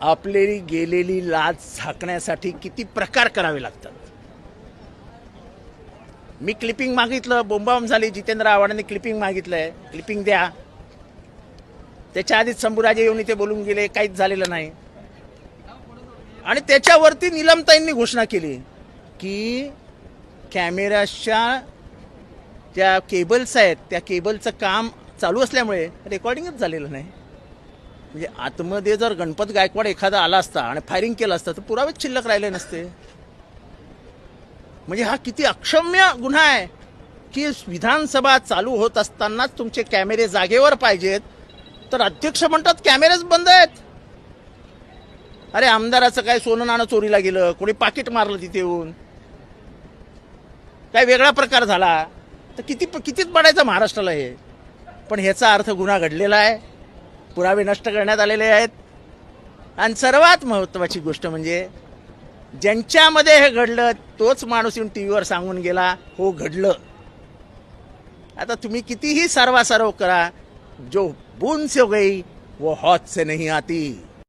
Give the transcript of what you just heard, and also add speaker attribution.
Speaker 1: आपलेली गेलेली लाज झाकण्यासाठी किती प्रकार करावे लागतात. मी क्लिपिंग मागितलं बोंबाम झाली जितेंद्र आव्हाडांनी क्लिपिंग मागितलंय. क्लिपिंग द्या. त्याच्या आधीच शंभूराजे येऊन इथे बोलून गेले काहीच झालेलं नाही. आणि त्याच्यावरती निलमताईंनी घोषणा केली की कॅमेराच्या ज्या केबल्स आहेत त्या केबलचं काम चालू असल्यामुळे रेकॉर्डिंगच झालेलं नाही. म्हणजे आतमध्ये जर गणपत गायकवाड एखादा आला असता आणि फायरिंग केलं असतं तर पुरावेच शिल्लक राहिले नसते. म्हणजे हा किती अक्षम्य गुन्हा आहे की विधानसभा चालू होत असतानाच तुमचे कॅमेरे जागेवर पाहिजेत तर अध्यक्ष म्हणतात कॅमेरेच बंद आहेत. अरे आमदाराचं काय सोनं नाणं चोरीला गेलं कोणी पाकिट मारलं तिथे येऊन. काय वेगळा प्रकार झाला? तर किती कितीच पडायचं महाराष्ट्राला हे. पण ह्याचा अर्थ गुन्हा घडलेला आहे. पुरावे नष्ट करण्यात आलेले आहेत. आणि सर्वात महत्त्वाची गोष्ट म्हणजे ज्यांच्यामध्ये हे घडलं तोच माणूस येऊन टी व्हीवर सांगून गेला हो घडलं. आता तुम्ही कितीही सर्वासर्व करा जो बूंद से हो गई वो हौद से नहीं आती.